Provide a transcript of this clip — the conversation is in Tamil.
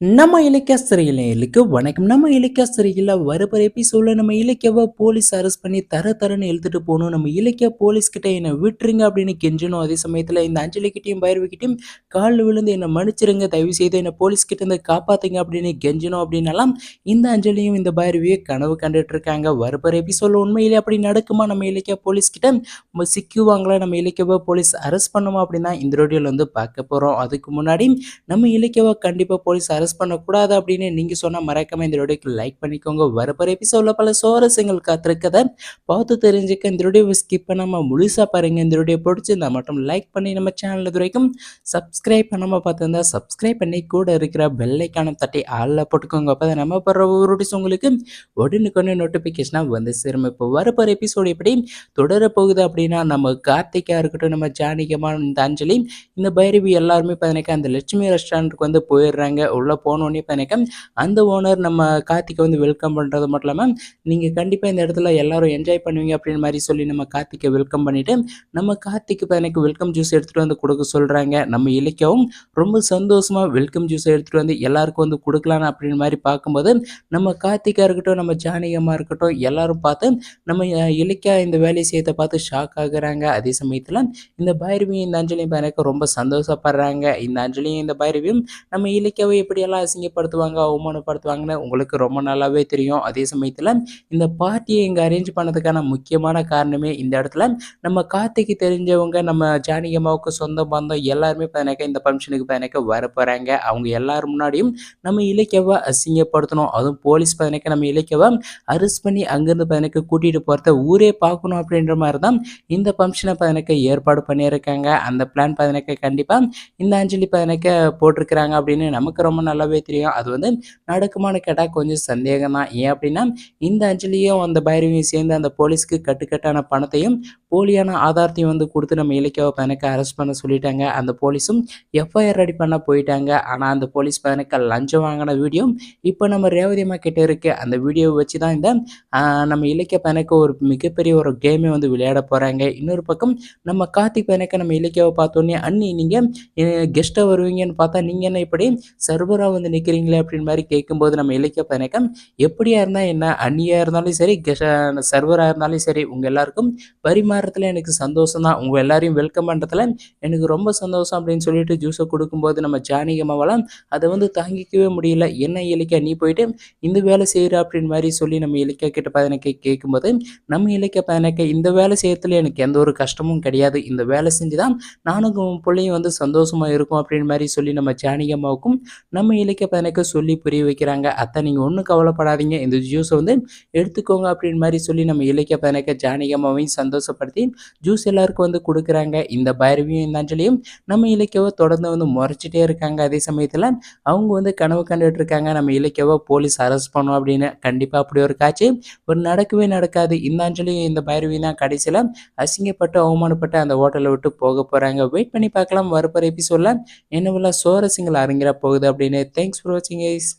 நம்ம இலக்கிய சிறையிலுக்கு வணக்கம். நம்ம இலக்கிய சிறையில் வரப்போற எபிசோட்ல நம்ம இலக்கியவை போலீஸ் அரெஸ்ட் பண்ணி தர தரன்னு எழுதிட்டு போகணும். நம்ம இலக்கிய போலீஸ் கிட்ட என்னை விட்டுருங்க அப்படின்னு கெஞ்சணும் அதே சமயத்தில் இந்த அஞ்சலிக்கிட்டையும் கிட்டையும் காலில் விழுந்து என்னை மன்னிச்சிருங்க. தயவு செய்து என்னை போலீஸ் கிட்ட இருந்து காப்பாத்துங்க அப்படின்னு கெஞ்சணும் அப்படின்னாலாம் இந்த அஞ்சலியும் இந்த பைரவியை கனவு கண்டுட்டு இருக்காங்க வரப்போற எபிசோட்ல உண்மையிலே அப்படி நடக்குமா? நம்ம இலக்கிய போலீஸ் கிட்ட நம்ம சிக்குவாங்களா? நம்ம இலக்கியவை போலீஸ் அரெஸ்ட் பண்ணுமா? அப்படின்னா இந்த ரோடியோவில் வந்து பார்க்க போகிறோம் அதுக்கு முன்னாடி நம்ம இலக்கியவை கண்டிப்பாக போலீஸ் அரெஸ்ட் பண்ணக்கூடாது அப்படின்னு நீங்கள் சொன்னால் மறக்காம இந்த வீடியோக்கு லைக் பண்ணிக்கோங்க. வரப்போகிற எபிசோடில் பல சுவாரஸ்யங்கள் காத்திருக்கதை பார்த்து தெரிஞ்சுக்க இந்த வீடியோவை ஸ்கிப் பண்ணாமல் முழுசாக பாருங்கள் இந்த வீடியோ பிடிச்சிருந்தா மட்டும் லைக் பண்ணி நம்ம சேனல் இது வரைக்கும் சப்ஸ்கிரைப் பண்ணாமல் பார்த்துருந்தா சப்ஸ்கிரைப் பண்ணி கூட இருக்கிற பெல்லைக்கான தட்டி ஆளில் போட்டுக்கோங்க. அப்போ தான் நம்ம போடுற ஒரு உங்களுக்கு உடனுக்குன்னு நோட்டிஃபிகேஷனாக வந்து சேரும். இப்போ வரப்போகிற எபிசோடு எப்படி தொடர போகுது அப்படின்னா நம்ம கார்த்திகா இருக்கட்டும் நம்ம ஜானிகமான இந்த அஞ்சலி இந்த பைரவி எல்லாருமே பார்த்தீங்கன்னா அந்த லட்சுமி ரெஸ்டாரண்ட்டுக்கு வந்து போயிடுறாங்க. உள்ளே போனோடனே பண்ணிக்க அந்த ஓனர் நம்ம கார்த்திகை வந்து வெல்கம் பண்ணுறது மட்டும் இல்லாமல் நீங்கள் கண்டிப்பாக இந்த இடத்துல எல்லாரும் என்ஜாய் பண்ணுவீங்க அப்படின்னு மாதிரி சொல்லி நம்ம கார்த்திகை வெல்கம் பண்ணிவிட்டு நம்ம கார்த்திக்கு எனக்கு வெல்கம் ஜூஸ் எடுத்துகிட்டு வந்து கொடுக்க சொல்கிறாங்க நம்ம இலக்கியாவும் ரொம்ப சந்தோஷமாக வெல்கம் ஜூஸ் எடுத்துகிட்டு வந்து எல்லாருக்கும் வந்து கொடுக்கலாம் அப்படின்னு மாதிரி பார்க்கும்போது நம்ம கார்த்திகா இருக்கட்டும் நம்ம ஜானகமாக இருக்கட்டும் எல்லாரும் பார்த்து நம்ம இலக்கியா இந்த வேலையை செய்யறதை பார்த்து ஷாக் ஆகுறாங்க. அதே சமயத்தில் இந்த பைரவியும் இந்த அஞ்சலியும் எனக்கு ரொம்ப சந்தோஷப்படுறாங்க. இந்த அஞ்சலியும் இந்த பைரவியும் நம்ம இலக்கியாவை எப்படியெல்லாம் அசிங்கப்படுத்துவாங்க அவமானப்படுத்துவாங்கன்னு உங்களுக்கு ரொம்ப நல்லாவே தெரியும். அதே சமயத்தில் இந்த பார்ட்டியை இங்கே அரேஞ்ச் பண்ணதுக்கான முக்கியமான காரணமே இந்த இடத்துல நம்ம கார்த்திக்கு தெரிஞ்சவங்க நம்ம ஜானகியம்மாவுக்கு சொந்த பந்தம் எல்லாருமே பதினக்க இந்த ஃபங்க்ஷனுக்கு பதினக்க வர போகிறாங்க அவங்க எல்லாரும் முன்னாடியும் நம்ம இலக்கியவை அசிங்கப்படுத்தணும். அதுவும் போலீஸ் பதினக்க நம்ம இலக்கியவை அரெஸ்ட் பண்ணி அங்கேருந்து பதினக்க கூட்டிகிட்டு போகிறத ஊரே பார்க்கணும் அப்படின்ற மாதிரி தான் இந்த ஃபங்க்ஷனை பதினக்க ஏற்பாடு பண்ணியிருக்காங்க. அந்த பிளான் பதினக்க கண்டிப்பாக இந்த அஞ்சலி பதினக்க போட்டிருக்கிறாங்க அப்படின்னு நமக்கு ரொம்ப நல்லாவே தெரியும். அது வந்து நடக்குமான்னு கேட்டால் கொஞ்சம் சந்தேகம் தான் ஏன் அப்படின்னா இந்த அஞ்சலியும் அந்த பைரவியும் சேர்ந்து அந்த போலீஸ்க்கு கட்டுக்கட்டான பணத்தையும் போலியான ஆதாரத்தையும் வந்து கொடுத்து நம்ம இலக்கியாவை பையனுக்கு அரெஸ்ட் பண்ண சொல்லிட்டாங்க. அந்த போலீஸும் எஃப்ஐஆர் ரெடி பண்ண போயிட்டாங்க. ஆனால் அந்த போலீஸ் பையனுக்கு லஞ்சம் வாங்கின வீடியோ இப்போ நம்ம ரேவதி அம்மா கிட்ட இருக்கு. அந்த வீடியோவை வச்சு தான் இந்த நம்ம இலக்கிய பையனுக்கு ஒரு மிகப்பெரிய ஒரு கேமே வந்து விளையாட போகிறாங்க இன்னொரு பக்கம் நம்ம கார்த்திக் பையனுக்கு நம்ம இலக்கியாவை பார்த்தோன்னே அண்ணி நீங்கள் கெஸ்ட்டாக வருவீங்கன்னு பார்த்தா நீங்கள் என்ன இப்படி சர்வராக வந்து நிற்கிறீங்களே அப்படின்னு மாதிரி கேட்கும்போது நம்ம இலக்கிய பதினக்கம் எப்படியா இருந்தால் என்ன அண்ணியாக இருந்தாலும் சரி கெஸ்ட் சர்வராக இருந்தாலும் சரி உங்கள் எல்லாருக்கும் பரிமாறத்தில் எனக்கு சந்தோஷம் தான் உங்கள் எல்லாரையும் வெல்கம் பண்ணுறதுல எனக்கு ரொம்ப சந்தோஷம் அப்படின்னு சொல்லிட்டு ஜூஸை கொடுக்கும்போது நம்ம ஜானகியம்மாவால் அதை வந்து தாங்கிக்கவே முடியல. என்ன இலக்கியா நீ போயிட்டு இந்த வேலை செய்கிற அப்படின்னு மாதிரி சொல்லி நம்ம இலக்கியா கிட்ட பதினக்கை கேட்கும்போது நம்ம இலக்கிய பதினக்கை இந்த வேலை செய்யறதுல எனக்கு எந்த ஒரு கஷ்டமும் கிடையாது. இந்த வேலை செஞ்சு தான் நானும் உன் பிள்ளையும் வந்து சந்தோஷமாக இருக்கும் அப்படின்னு மாதிரி சொல்லி நம்ம ஜானிகம்மாவுக்கும் நம்ம இலக்கிய பதினக்கை சொல்லி புரிய வைக்கிறாங்க. அத்தை நீங்கள் ஒன்றும் கவலைப்படாதீங்க. இந்த ஜூஸை வந்து எடுத்துக்கோங்க அப்படின்னு மாதிரி சொல்லி நம்ம இலக்கிய பதினக்க சந்தோஷப்பட பயன்படுத்தி ஜூஸ் எல்லாருக்கும் வந்து கொடுக்குறாங்க. இந்த பைரவியும் இந்த அஞ்சலியும் நம்ம இலக்கியவை தொடர்ந்து வந்து முறைச்சிட்டே இருக்காங்க. அதே சமயத்தில் அவங்க வந்து கனவு கண்டுட்டு இருக்காங்க. நம்ம இலக்கியவை போலீஸ் அரெஸ்ட் பண்ணும் அப்படின்னு. கண்டிப்பாக அப்படி ஒரு காட்சி ஒரு நடக்கவே நடக்காது. இந்த அஞ்சலியும் இந்த பைரவியும் தான் கடைசியில் அசிங்கப்பட்டு அவமானப்பட்டு அந்த ஹோட்டலை விட்டு போக போகிறாங்க வெயிட் பண்ணி பார்க்கலாம். வரப்போகிற எபிசோடில் என்னவெல்லாம் சோரசிங்கள் அரங்கிற போகுது அப்படின்னு. தேங்க்ஸ் ஃபார் வாட்சிங் ஐஸ்